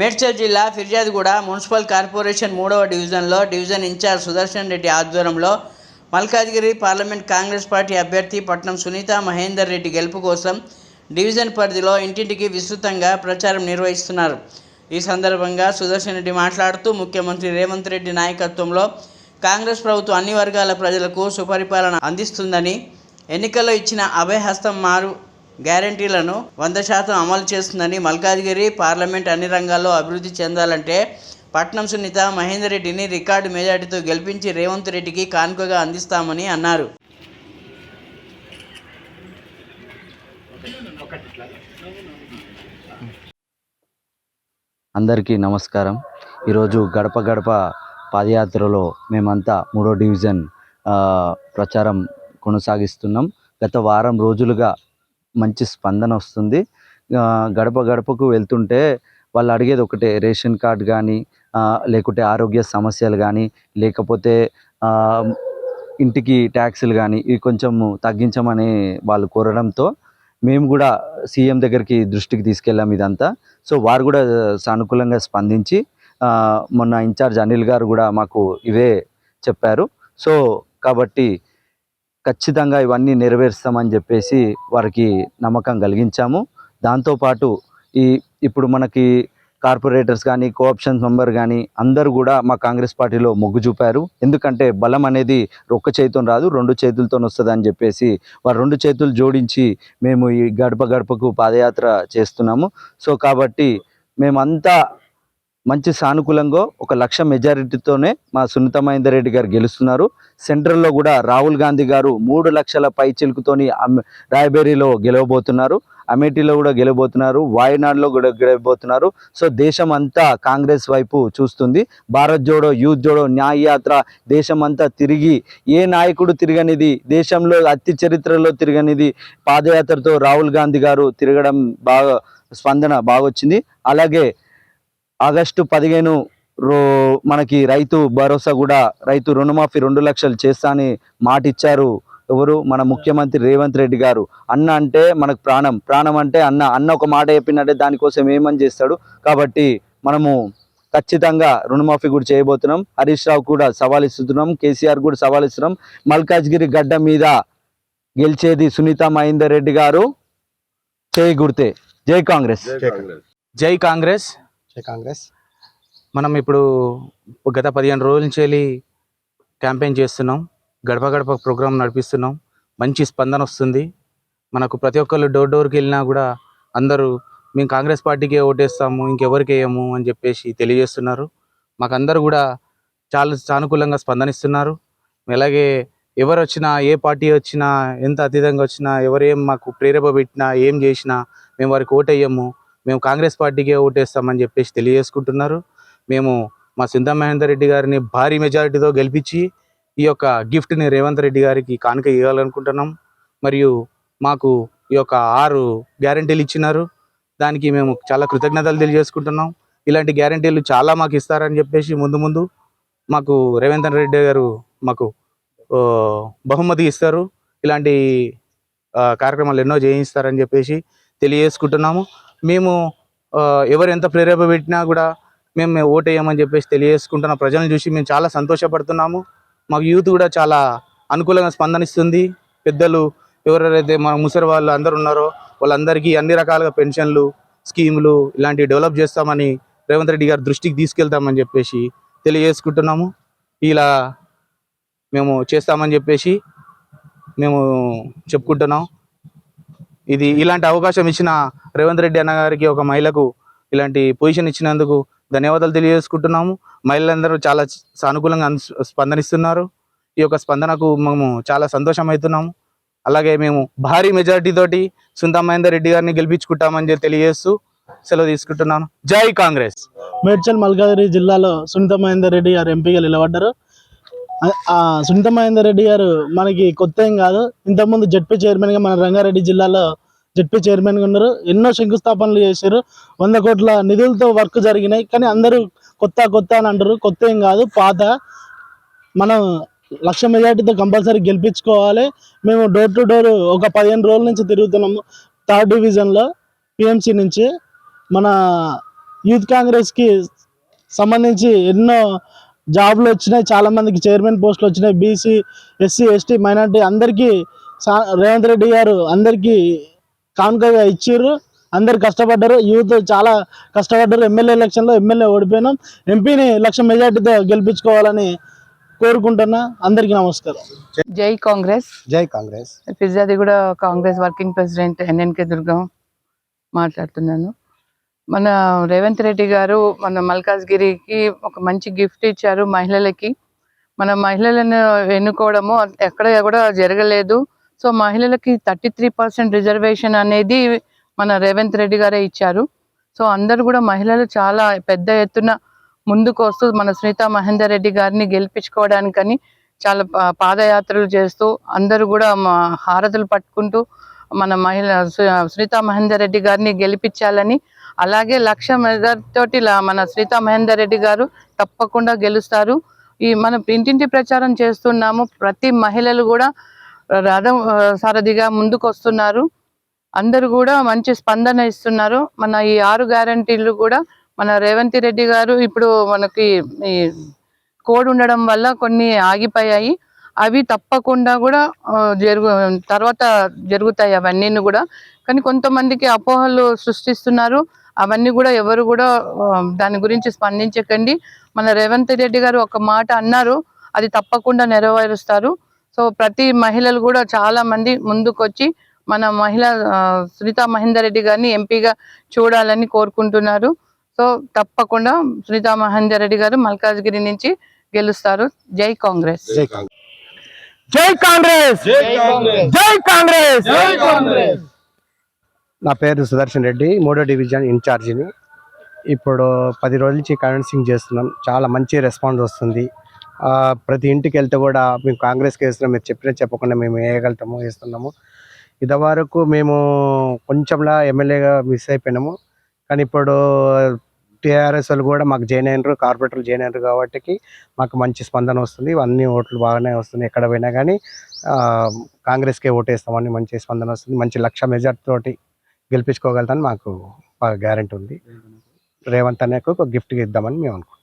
మేడ్చల్ జిల్లా ఫిర్యాదుగూడ municipal corporation మూడవ డివిజన్లో డివిజన్ ఇన్ఛార్జ్ సుదర్శన్ రెడ్డి ఆధ్వర్యంలో మల్కాజ్గిరి పార్లమెంట్ కాంగ్రెస్ పార్టీ అభ్యర్థి పట్నం సునీత మహేందర్ రెడ్డి గెలుపు కోసం డివిజన్ పరిధిలో ఇంటింటికి విస్తృతంగా ప్రచారం నిర్వహిస్తున్నారు. ఈ సందర్భంగా సుదర్శన్ రెడ్డి మాట్లాడుతూ ముఖ్యమంత్రి రేవంత్ రెడ్డి నాయకత్వంలో కాంగ్రెస్ ప్రభుత్వం అన్ని వర్గాల ప్రజలకు సుపరిపాలన అందిస్తుందని ఎన్నికల్లో ఇచ్చిన అభయహస్తం మారు గ్యారంటీలను వంద శాతం అమలు చేస్తుందని మల్కాజ్గిరి పార్లమెంట్ అన్ని రంగాల్లో అభివృద్ధి చెందాలంటే పట్నం సునీత మహేందర్ రెడ్డిని రికార్డు మెజార్టీతో గెలిపించి రేవంత్ రెడ్డికి కానుకగా అందిస్తామని అన్నారు. అందరికీ నమస్కారం. ఈరోజు గడప గడప పాదయాత్రలో మేమంతా మూడో డివిజన్ ప్రచారం కొనసాగిస్తున్నాం. గత వారం రోజులుగా మంచి స్పందన వస్తుంది. గడప గడపకు వెళ్తుంటే వాళ్ళు అడిగేది ఒకటే రేషన్ కార్డ్ కానీ లేకుంటే ఆరోగ్య సమస్యలు కానీ లేకపోతే ఇంటికి ట్యాక్సులు కానీ ఇవి కొంచెం తగ్గించమని వాళ్ళు కోరడంతో మేము కూడా సీఎం దగ్గరికి దృష్టికి తీసుకెళ్ళాం ఇదంతా. సో వారు కూడా సానుకూలంగా స్పందించి మొన్న ఇన్ఛార్జ్ అనిల్ గారు కూడా మాకు ఇవే చెప్పారు. సో కాబట్టి ఖచ్చితంగా ఇవన్నీ నెరవేరుస్తామని చెప్పేసి వారికి నమ్మకం కలిగించాము. దాంతోపాటు ఈ ఇప్పుడు మనకి కార్పొరేటర్స్ కానీ కోఆప్షన్ మెంబర్ కానీ అందరూ కూడా మా కాంగ్రెస్ పార్టీలో మొగ్గు చూపారు. ఎందుకంటే బలం అనేది ఒక్క చేతితో రాదు రెండు చేతులతో వస్తుంది అని చెప్పేసి వారు రెండు చేతులు జోడించి మేము ఈ గడప గడపకు పాదయాత్ర చేస్తున్నాము. సో కాబట్టి మేమంతా మంచి సానుకూలంగా ఒక లక్ష మెజారిటీతోనే మా సునీత మహేందర్ రెడ్డి గారు గెలుస్తున్నారు. సెంట్రల్లో కూడా రాహుల్ గాంధీ గారు మూడు లక్షల పై చిలుకుతోని రాయబేరీలో గెలవబోతున్నారు. అమేఠీలో కూడా గెలవబోతున్నారు. వాయనాడులో కూడా గెలవబోతున్నారు. సో దేశం అంతా కాంగ్రెస్ వైపు చూస్తుంది. భారత్ జోడో యూత్ జోడో న్యాయ యాత్ర దేశం అంతా తిరిగి ఏ నాయకుడు తిరగనిది దేశంలో అతి చరిత్రలో తిరగనిది పాదయాత్రతో రాహుల్ గాంధీ గారు తిరగడం బాగా స్పందన బాగా వచ్చింది అలాగే ఆగస్టు పదిహేను రో మనకి రైతు భరోసా కూడా రైతు రుణమాఫీ రెండు లక్షలు చేస్తా అని మాట ఇచ్చారు ఎవరు? మన ముఖ్యమంత్రి రేవంత్ రెడ్డి గారు. అన్న అంటే మనకు ప్రాణం. ప్రాణం అంటే అన్న. అన్న ఒక మాట చెప్పిందంటే దానికోసం ఏమని చేస్తాడు? కాబట్టి మనము ఖచ్చితంగా రుణమాఫీ కూడా చేయబోతున్నాం. హరీష్ రావు కూడా సవాల్ ఇస్తున్నాం. కేసీఆర్ కూడా సవాల్ ఇస్తున్నాం. మల్కాజ్గిరి గడ్డ మీద గెలిచేది సునీత మహేందర్ రెడ్డి గారు. చేయి గుర్తే. జై కాంగ్రెస్. జై కాంగ్రెస్. జై కాంగ్రెస్. మనం ఇప్పుడు గత పదిహేను రోజుల నుంచి వెళ్ళి క్యాంపెయిన్ చేస్తున్నాం. గడప గడప ప్రోగ్రాం నడిపిస్తున్నాం. మంచి స్పందన వస్తుంది. మనకు ప్రతి ఒక్కళ్ళు డోర్ డోర్కి వెళ్ళినా కూడా అందరూ మేము కాంగ్రెస్ పార్టీకే ఓటేస్తాము ఇంకెవరికి వేయము అని చెప్పేసి తెలియజేస్తున్నారు. మాకు అందరూ కూడా చాలా సానుకూలంగా స్పందనిస్తున్నారు. అలాగే ఎవరు వచ్చినా ఏ పార్టీ వచ్చినా ఎంత అతీతంగా వచ్చినా ఎవరేం మాకు ప్రేరేప పెట్టినా ఏం చేసినా మేము వారికి ఓటేయము. మేము కాంగ్రెస్ పార్టీకే ఓటేస్తామని చెప్పేసి తెలియజేసుకుంటున్నారు. మేము మా సింధా మహేందర్ రెడ్డి గారిని భారీ మెజారిటీతో గెలిపించి ఈ యొక్క గిఫ్ట్ని రేవంత్ రెడ్డి గారికి కానుక ఇవ్వాలనుకుంటున్నాం. మరియు మాకు ఈ యొక్క ఆరు గ్యారంటీలు ఇచ్చినారు. దానికి మేము చాలా కృతజ్ఞతలు తెలియజేసుకుంటున్నాం. ఇలాంటి గ్యారంటీలు చాలా మాకు ఇస్తారని చెప్పేసి ముందు ముందు మాకు రేవంత్ రెడ్డి గారు మాకు బహుమతి ఇస్తారు. ఇలాంటి కార్యక్రమాలు ఎన్నో చేయిస్తారని చెప్పేసి తెలియజేసుకుంటున్నాము. మేము ఎవరు ఎంత ప్రేరేప పెట్టినా కూడా మేము ఓటేయమని చెప్పేసి తెలియజేసుకుంటున్న ప్రజలను చూసి మేము చాలా సంతోషపడుతున్నాము. మాకు యూత్ కూడా చాలా అనుకూలంగా స్పందనిస్తుంది. పెద్దలు ఎవరైతే మన ముసలి వాళ్ళు అందరు ఉన్నారో వాళ్ళందరికీ అన్ని రకాలుగా పెన్షన్లు స్కీములు ఇలాంటివి డెవలప్ చేస్తామని రేవంత్ రెడ్డి గారి దృష్టికి తీసుకెళ్తామని చెప్పేసి తెలియజేసుకుంటున్నాము. ఇలా మేము చేస్తామని చెప్పేసి మేము చెప్పుకుంటున్నాం. ఇది ఇలాంటి అవకాశం ఇచ్చిన రేవంత్ రెడ్డి అన్న గారికి ఒక మహిళకు ఇలాంటి పొజిషన్ ఇచ్చినందుకు ధన్యవాదాలు తెలియజేసుకుంటున్నాము. మహిళలందరూ చాలా సానుకూలంగా స్పందనిస్తున్నారు. ఈ యొక్క స్పందనకు మేము చాలా సంతోషం అవుతున్నాము అలాగే మేము భారీ మెజారిటీ తోటి సుందా మహేందర్ రెడ్డి గారిని గెలిపించుకుంటామని చెప్పి తెలియజేస్తూ సెలవు తీసుకుంటున్నాను. జై కాంగ్రెస్. మేడ్చల్ మల్కాదిరి జిల్లాలో సునీత మహేందర్ రెడ్డి గారు ఎంపీగా నిలబడ్డారు. సునీత మహేందర్ రెడ్డి గారు మనకి కొత్త ఏం కాదు. ఇంతకుముందు జడ్పీ చైర్మన్గా మన రంగారెడ్డి జిల్లాలో జడ్పీ చైర్మన్గా ఉన్నారు. ఎన్నో శంకుస్థాపనలు చేశారు. వంద కోట్ల నిధులతో వర్క్ జరిగినాయి. కానీ అందరూ కొత్త కొత్త అని అంటారు. కొత్త ఏం కాదు. పాత. మనం లక్ష మెజార్టీతో కంపల్సరీ గెలిపించుకోవాలి. మేము డోర్ టు డోర్ ఒక పదిహేను రోజుల నుంచి తిరుగుతున్నాము. థర్డ్ డివిజన్లో పిఎంసీ నుంచి. మన యూత్ కాంగ్రెస్కి సంబంధించి ఎన్నో జాబ్లు వచ్చినాయి చాలా మందికి చైర్మన్ పోస్టులు వచ్చినాయి బీసీ ఎస్సీ ఎస్టీ మైనార్టీ అందరికీ సా- రేవంత్ రెడ్డి గారు అందరికీ కానుకగా ఇచ్చిర్రు. అందరు కష్టపడ్డారు. యూత్ చాలా కష్టపడ్డారు. ఎమ్మెల్యే ఎలక్షన్లో ఎమ్మెల్యే ఓడిపోయినాం. ఎంపీని లక్ష మెజార్టీతో గెలిపించుకోవాలని కోరుకుంటున్నా. అందరికీ నమస్కారం. జై కాంగ్రెస్. జై కాంగ్రెస్. ఫిర్యాది కూడా కాంగ్రెస్ వర్కింగ్ ప్రెసిడెంట్ ఎన్ఎన్కే దుర్గం మాట్లాడుతున్నాను. మన రేవంత్ రెడ్డి గారు మన మల్కాజ్గిరికి ఒక మంచి గిఫ్ట్ ఇచ్చారు మహిళలకి. మన మహిళలను ఎన్నుకోవడము ఎక్కడ కూడా జరగలేదు. సో మహిళలకి థర్టీ త్రీ పర్సెంట్ రిజర్వేషన్ అనేది మన రేవంత్ రెడ్డి గారే ఇచ్చారు. సో అందరు కూడా మహిళలు చాలా పెద్ద ఎత్తున ముందుకు వస్తూ మన సునీత మహేందర్ రెడ్డి గారిని గెలిపించుకోవడానికని చాలా పాదయాత్రలు చేస్తూ అందరూ కూడా హారతులు పట్టుకుంటూ మన మహిళ సు- సునీత మహేందర్ రెడ్డి గారిని గెలిపించాలని అలాగే లక్ష మెజార్ మన శ్రీతా మహేందర్ రెడ్డి గారు తప్పకుండా గెలుస్తారు. ఈ మనం ఇంటింటి ప్రచారం చేస్తున్నాము. ప్రతి మహిళలు కూడా రథం సారథిగా ముందుకు వస్తున్నారు అందరూ కూడా మంచి స్పందన ఇస్తున్నారు. మన ఈ ఆరు గ్యారంటీలు కూడా మన రేవంత్ రెడ్డి గారు ఇప్పుడు మనకి ఈ కోడ్ ఉండడం వల్ల కొన్ని ఆగిపోయాయి. అవి తప్పకుండా కూడా జరుగు తర్వాత జరుగుతాయి అవన్నీ కూడా. కానీ కొంతమందికి అపోహలు సృష్టిస్తున్నారు. అవన్నీ కూడా ఎవరు కూడా దాని గురించి స్పందించకండి. మన రేవంత్ రెడ్డి గారు ఒక మాట అన్నారు అది తప్పకుండా నెరవేరుస్తారు. సో ప్రతి మహిళలు కూడా చాలా మంది ముందుకొచ్చి మన మహిళ సునీత మహేందర్ రెడ్డి గారిని ఎంపీగా చూడాలని కోరుకుంటున్నారు. సో తప్పకుండా సునీత మహేందర్ రెడ్డి గారు మల్కాజ్గిరి నుంచి గెలుస్తారు. జై కాంగ్రెస్. జై కాంగ్రెస్! జై కాంగ్రెస్! జై కాంగ్రెస్! నా పేరు సుదర్శన్ రెడ్డి మూడో డివిజన్ ఇన్ఛార్జిని. ఇప్పుడు పది రోజుల నుంచి కన్విన్సింగ్ చేస్తున్నాం. చాలా మంచి రెస్పాన్స్ వస్తుంది. ఆ, ప్రతి ఇంటికి వెళ్తే కూడా మేము కాంగ్రెస్కి వేస్తున్నాం మీరు చెప్పినా చెప్పకుండా మేము వేయగలుగుతాము వేస్తున్నాము. ఇదివరకు మేము కొంచెంలా ఎమ్మెల్యేగా మిస్ అయిపోయినాము. కానీ ఇప్పుడు టీఆర్ఎస్ వాళ్ళు కూడా మాకు జాయిన్ అయినారు కార్పొరేటర్లు జాయిన్ అయినారు కాబట్టి మాకు మంచి స్పందన వస్తుంది. అన్ని ఓట్లు బాగానే వస్తుంది ఎక్కడ పోయినా కానీ. కాంగ్రెస్కే ఓటేస్తామని మంచి స్పందన వస్తుంది. మంచి లక్ష మెజార్టీ తోటి గెలిపించుకోగలుగుతాను మాకు బాగా గ్యారంటీ ఉంది. రేవంత్ అన్నకు ఒక గిఫ్ట్ ఇద్దామని మేము అనుకుంటున్నాం.